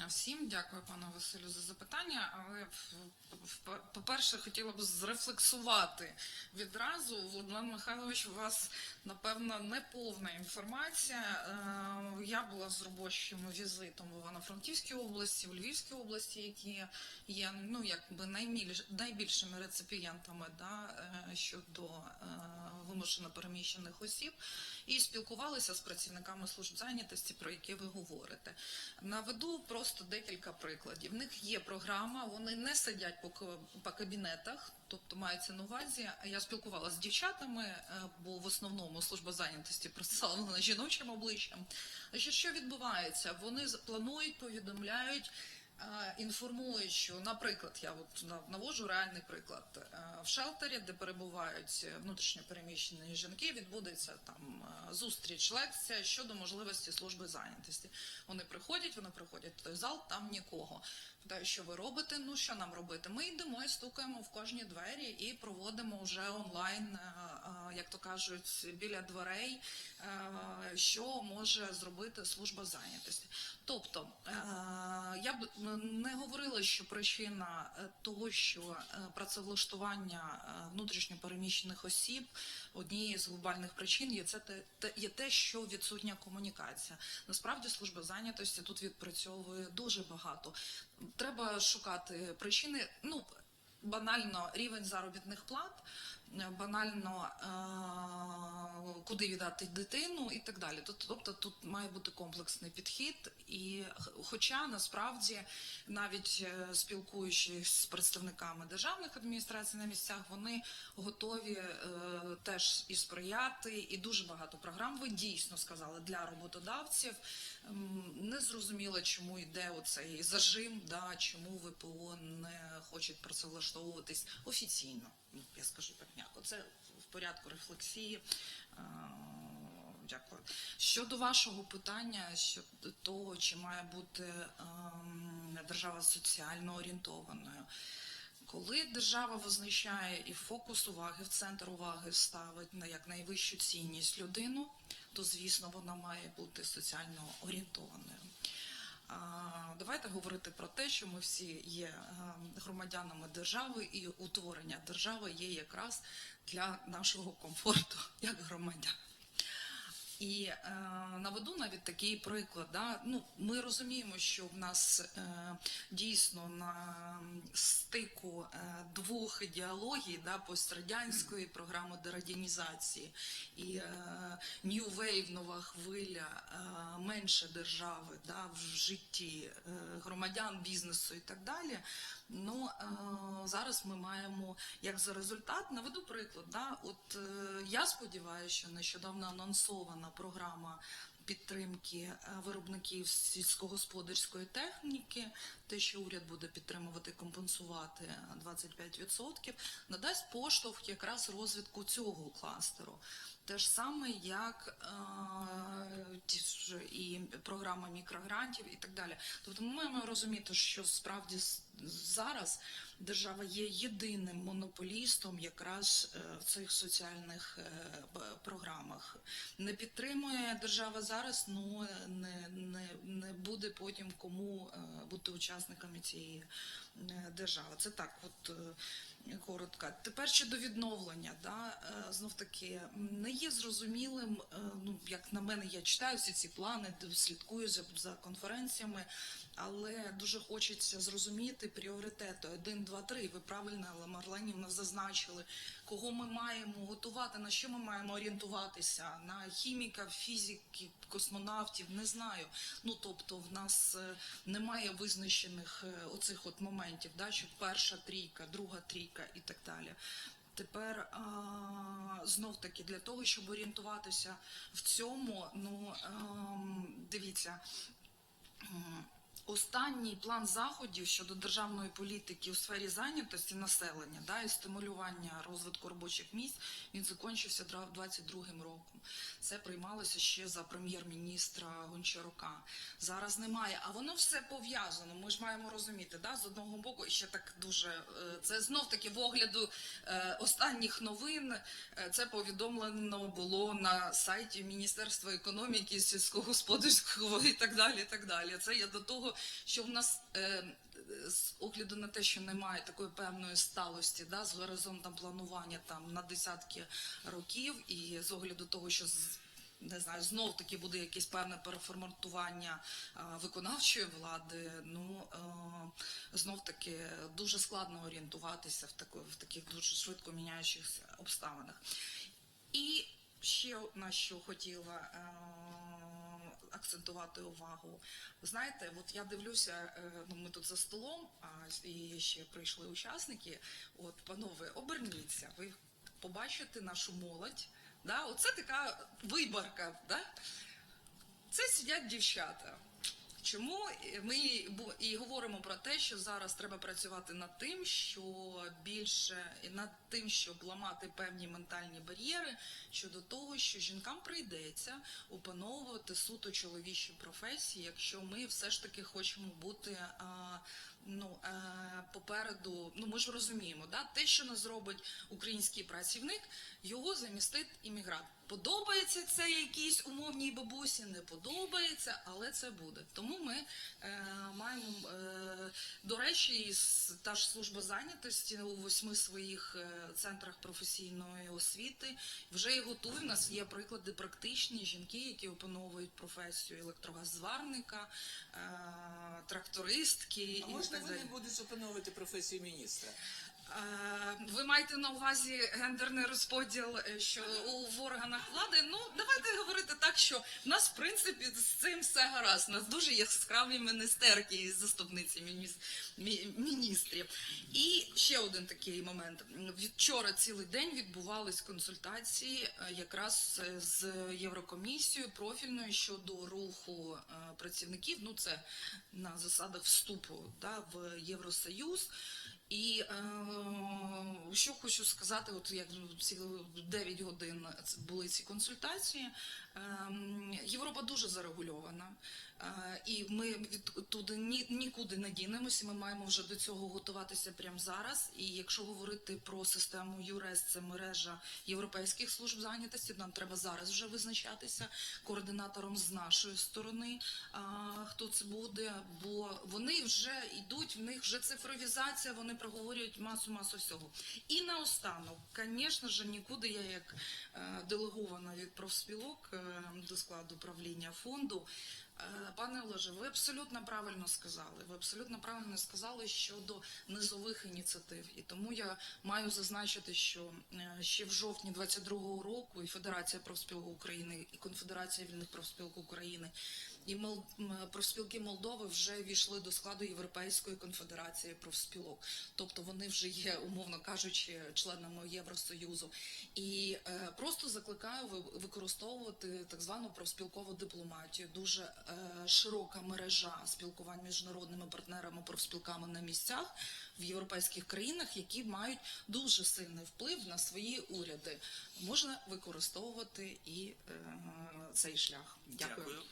дня всім. Дякую, пане Василю, за запитання. Але по-перше, хотіла б зрефлексувати відразу. Володимир Михайлович, у вас напевно неповна інформація. Е, Я була з робочим візитом в Івано-Франківській області, в Львівській області, які є ну якби найбільшими реципієнтами да, е, щодо е, вимушено переміщених осіб, і спілкувалися з працівниками служб зайнятості, про які ви говорите. Наведу просто декілька прикладів. В них є програма, вони не сидять по, ка- по кабінетах, тобто мається на увазі. Я спілкувалася з дівчатами, е, бо в основному служба зайнятості представлена жіночим обличчям. Що відбувається? Вони планують, повідомляють. Інформують, що, наприклад, я от навожу реальний приклад Е, в шелтері, де перебувають внутрішньо переміщені жінки, відбудеться там е, зустріч, лекція щодо можливості служби зайнятості. Вони приходять, вони приходять в той зал, там нікого. Питаю, що ви робите? Ну що нам робити? Ми йдемо і стукаємо в кожні двері і проводимо вже онлайн, е, як то кажуть, біля дверей, що може зробити служба зайнятості. Тобто я б не говорила, що причина е, того, що е, працевлаштування е, внутрішньо переміщених осіб однією з глобальних причин є це те, є те, що відсутня комунікація. Насправді служба зайнятості тут відпрацьовує дуже багато. Треба шукати причини. Ну банально рівень заробітних плат, е, банально е, куди віддати дитину і так далі. Тобто тут має бути комплексний підхід, і хоча насправді навіть е, спілкуючись з представниками державних адміністрацій на місцях, вони готові е, теж і сприяти, і дуже багато програм. Ви дійсно сказали для роботодавців. Не зрозуміло, чому йде оцей зажим, да, чому ВПО не хочуть працевлаштовуватись офіційно. Я скажу так м'яко. Це в порядку рефлексії. Е, Дякую. Щодо вашого питання, щодо того, чи має бути ем, держава соціально орієнтованою. Коли держава визначає і фокус уваги, в центр уваги ставить на як найвищу цінність людину, то звісно вона має бути соціально орієнтованою. Давайте говорити про те, що ми всі є е, громадянами держави, і утворення держави є якраз для нашого комфорту як громадян. І е, наведу навіть такий приклад. Да? Ну, ми розуміємо, що в нас е, дійсно на стику е, двох ідеологій, да, пострадянської програми дерадянізації і е, New Wave, нова хвиля, е, менше держави да, в житті е, громадян, бізнесу і так далі. Ну е, зараз ми маємо як за результат, наведу приклад. Да, от е, я сподіваюся, що нещодавно анонсована програма підтримки е, виробників сільськогосподарської техніки, те, що уряд буде підтримувати, компенсувати е, 25%, надасть поштовх якраз розвитку цього кластеру. Те ж саме, як е, і програма мікрогрантів і так далі. Тобто ми маємо розуміти, що справді зараз держава є єдиним монополістом якраз е, в цих соціальних е, програмах. Не підтримує держава зараз, ну не, не, не буде потім кому е, бути учасниками цієї держави. Це так, от коротко. Тепер щодо відновлення, да, знов таки не є зрозумілим. Ну як на мене, я читаю всі ці плани, слідкую за, за конференціями, але дуже хочеться зрозуміти пріоритети 1, 2, 3. Ви правильно, Марленівна зазначили, кого ми маємо готувати, на що ми маємо орієнтуватися на хіміка, фізики, космонавтів. Не знаю. Ну тобто, в нас е, немає визначених е, оцих от моментів, да, що перша трійка, друга трійка і так далі. Тепер а, знов таки для того, щоб орієнтуватися в цьому, ну ем, дивіться. Останній план заходів щодо державної політики у сфері зайнятості населення да, і стимулювання розвитку робочих місць він закінчився 22-м роком. Це приймалося ще за прем'єр-міністра Гончарука. Зараз немає, а воно все пов'язано. Ми ж маємо розуміти, да, з одного боку, ще так дуже е, це знов таки в огляду е, останніх новин. е, Це повідомлено було на сайті Міністерства економіки, сільськогосподарського і так далі. І так далі. Це я до того, що в нас е, з огляду на те, що немає такої певної сталості, да, з горизонтом планування там на десятки років, і з огляду того, що з не знаю, знов таки буде якесь певне переформатування а, виконавчої влади. Ну е, знов таки дуже складно орієнтуватися в тако- в таких дуже швидко міняючихся обставинах. І ще на що хотіла е, акцентувати увагу. Знаєте, от я дивлюся, е, ну ми тут за столом, а і ще прийшли учасники. От, панове, оберніться, ви побачите нашу молодь. Да? Оце така виборка. Да? Це сидять дівчата. Чому ми і говоримо про те, що зараз треба працювати над тим, що більше над тим, щоб ламати певні ментальні бар'єри щодо того, що жінкам прийдеться опановувати суто чоловічі професії, якщо ми все ж таки хочемо бути ну, е, попереду. Ну ми ж розуміємо, да? те, що не зробить український працівник, його замістить іммігрант. Подобається це якійсь умовній бабусі, не подобається, але це буде. Тому ми е, маємо, е, до речі, та ж служба зайнятості у восьми своїх е, центрах професійної освіти вже і готує. У нас є приклади практичні жінки, які опановують професію електрогазварника, е, трактористки А і можна вони далі. будуть опановувати професію міністра? Е, Ви маєте на увазі гендерний розподіл, е, що в органах влади? Ну давайте говорити так, що в нас в принципі з цим все гаразд. У нас дуже яскраві міністерки і заступниці міністрів. І ще один такий момент. Вчора цілий день відбувались консультації е, якраз з Єврокомісією профільною щодо руху працівників. Ну це на засадах вступу да, в Євросоюз. І е, що хочу сказати, от як ці 9 годин були ці консультації. Ем, Європа дуже зарегульована, е, і ми від туди ні, нікуди не дінемося. Ми маємо вже до цього готуватися прямо зараз. І якщо говорити про систему ЮРЕС, це мережа європейських служб зайнятості, нам треба зараз вже визначатися координатором з нашої сторони, а, хто це буде, бо вони вже йдуть, в них вже цифровізація, вони проговорюють масу масу всього. І наостанок, звісно ж, нікуди я як е, делегована від профспілок е, до складу правління фонду. Е, Пане Олеже, ви абсолютно правильно сказали. Ви абсолютно правильно сказали щодо низових ініціатив. І тому я маю зазначити, що е, ще в жовтні 22-го року і Федерація профспілок України, і Конфедерація вільних профспілок України, і профспілки Молдови вже війшли до складу Європейської конфедерації профспілок. Тобто вони вже є, умовно кажучи, членами Євросоюзу. І е, просто закликаю ви- використовувати так звану профспілкову дипломатію. Дуже широка мережа спілкувань міжнародними партнерами, профспілками на місцях в європейських країнах, які мають дуже сильний вплив на свої уряди. Можна використовувати і е, цей шлях. Дякую.